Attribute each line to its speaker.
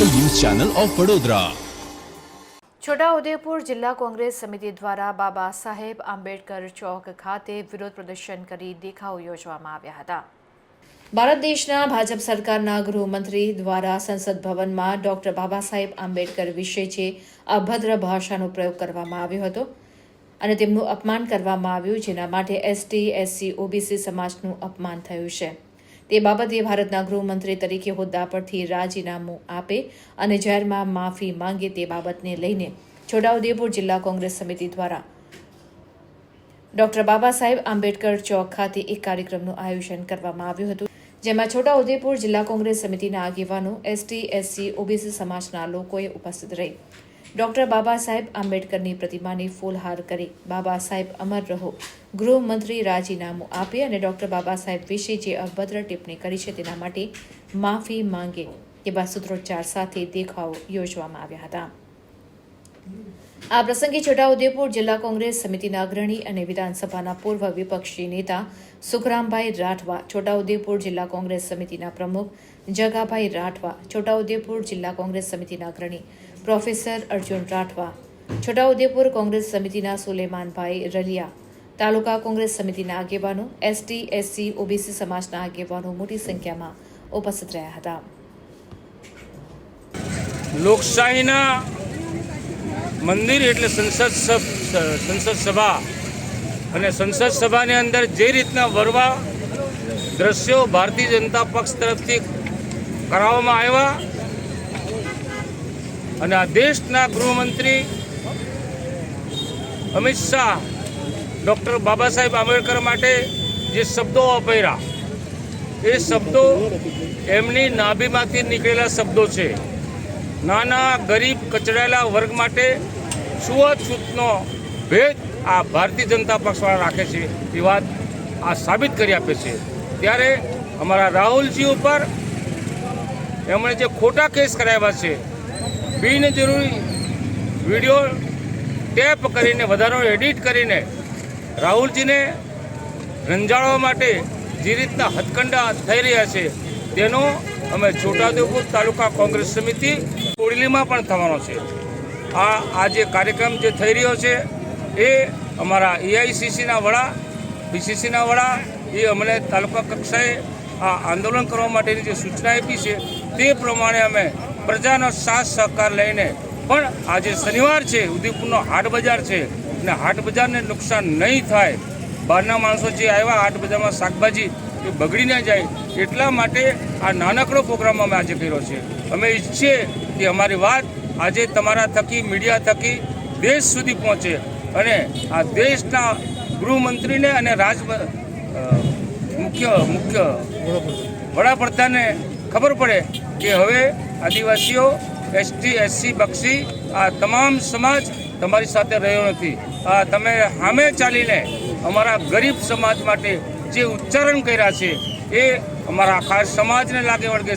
Speaker 1: Channel of Vadodara.
Speaker 2: Chhota Udaipur જિલ્લા કોંગ્રેસ સમિતિ દ્વારા બાબા સાહેબ આંબેડકર ચોક ખાતે વિરોધ પ્રદર્શન કરી દેખાવો યોજવામાં આવ્યા હતા. ભારત દેશના ભાજપ સરકારના ગૃહમંત્રી દ્વારા સંસદ ભવનમાં ડોક્ટર બાબા સાહેબ આંબેડકર વિશે જે અભદ્ર ભાષાનો પ્રયોગ કરવામાં આવ્યો હતો અને તેમનું અપમાન કરવામાં આવ્યું, જેના માટે એસટી, એસસી, ઓબીસી સમાજનું અપમાન થયું છે. તે બાબતે ભારતના ગૃહમંત્રી તરીકે હોદ્દા પરથી રાજીનામું આપે અને જાહેરમાં માફી માંગે તે બાબતને લઈને છોટાઉદેપુર જિલ્લા કોંગ્રેસ સમિતિ દ્વારા. ડોક્ટર બાબા સાહેબ આંબેડકર ચોક ખાતે એક કાર્યક્રમનું આયોજન કરવામાં આવ્યું હતું, જેમાં છોટાઉદેપુર જિલ્લા કોંગ્રેસ સમિતિના આગેવાનો, એસટી, એસસી, ઓબીસી સમાજના લોકોએ ઉપસ્થિત રહી. ડોક્ટર બાબા સાહેબ આંબેડકરની પ્રતિમાને ફૂલહાર કરી. બાબા સાહેબ અમર રહો. ગૃહમંત્રી રાજીનામું આપે અને ડોક્ટર બાબા સાહેબ વિશે જે અભદ્ર ટિપ્પણી કરી છે તેના માટે માફી માંગે તેવા સૂત્રોચ્ચાર સાથે દેખાવો યોજવામાં આવ્યા હતા. આ પ્રસંગે છોટાઉદેપુર જિલ્લા કોંગ્રેસ સમિતિના અગ્રણી અને વિધાનસભાના પૂર્વ વિપક્ષી નેતા સુખરામભાઈ રાઠવા, છોટાઉદેપુર જિલ્લા કોંગ્રેસ સમિતિના પ્રમુખ જગાભાઈ રાઠવા, છોટાઉદેપુર જિલ્લા કોંગ્રેસ સમિતિના અગ્રણી પ્રોફેસર અર્જુન રાઠવા, છોટાઉદેપુર કોંગ્રેસ સમિતિના સુલેમાનભાઈ રલિયા, તાલુકા કોંગ્રેસ સમિતિના આગેવાનો, એસટી, એસસી, ઓબીસી સમાજના આગેવાનો મોટી સંખ્યામાં ઉપસ્થિત રહ્યા હતા.
Speaker 3: લોકશાહીના મંદિર એટલે સંસદ સંસદ સભા. અને સંસદ સભાની અંદર જે રીતના વરવા દ્રશ્યો ભારતીય જનતા પક્ષ તરફથી કરાવવામાં આવ્યા અને આ દેશના ગૃહમંત્રી અમિત શાહ, ડૉક્ટર બાબા સાહેબ આંબેડકર માટે જે શબ્દો વાપર્યા એ શબ્દો એમની નાભીમાંથી નીકળેલા શબ્દો છે. નાના, ગરીબ, કચડાયેલા વર્ગ માટે છૂતનો ભેદ આ ભારતીય જનતા પક્ષવાળા રાખે છે એ વાત આ સાબિત કરી આપે છે. ત્યારે અમારા રાહુલજી ઉપર એમણે જે ખોટા કેસ કરાવ્યા છે બિનજરૂરી વીડિયો ટેપ કરીને, વધારો એડિટ કરીને રાહુલજીને રંજાડવા માટે જે રીતના હથકંડા થઈ રહ્યા છે, તેનો અમે છોટાઉદેપુર તાલુકા કોંગ્રેસ સમિતિ કોડલીમાં પણ થવાનો છે. આ આ જે કાર્યક્રમ જે થઈ રહ્યો છે, એ અમારા એઆઈસીસીના વડા બીસીસીના વડા, એ અમને તાલુકા કક્ષાએ આ આંદોલન કરવા માટેની જે સૂચના આપી છે, તે પ્રમાણે અમે પ્રજાનો સાથ સહકાર લઈને પણ આજે શનિવાર છે, ઉદયપુરનો હાટ બજાર છે અને હાટ બજારને નુકસાન નહીં થાય. બહારના માણસો જે આવ્યા હાટ બજારમાં શાકભાજી એ બગડી ના જાય, એટલા માટે આ નાનકડો પ્રોગ્રામ અમે આજે કર્યો છે. અમે ઈચ્છીએ કે અમારી વાત આજે તમારા થકી, મીડિયા થકી દેશ સુધી પહોંચે અને આ દેશના ગૃહમંત્રીને અને રાજ મુખ્ય મુખ્ય વડાપ્રધાનને ખબર પડે કે હવે આદિવાસીઓ, એસટી, એસસી, બક્ષી, આ તમામ સમાજ તમારી સાથે રહ્યો નથી. આ તમે સામે ચાલીને અમારા ગરીબ સમાજ માટે જે ઉચ્ચારણ કર્યા છે, એ અમારા ખાસ સમાજને લાગે વળગે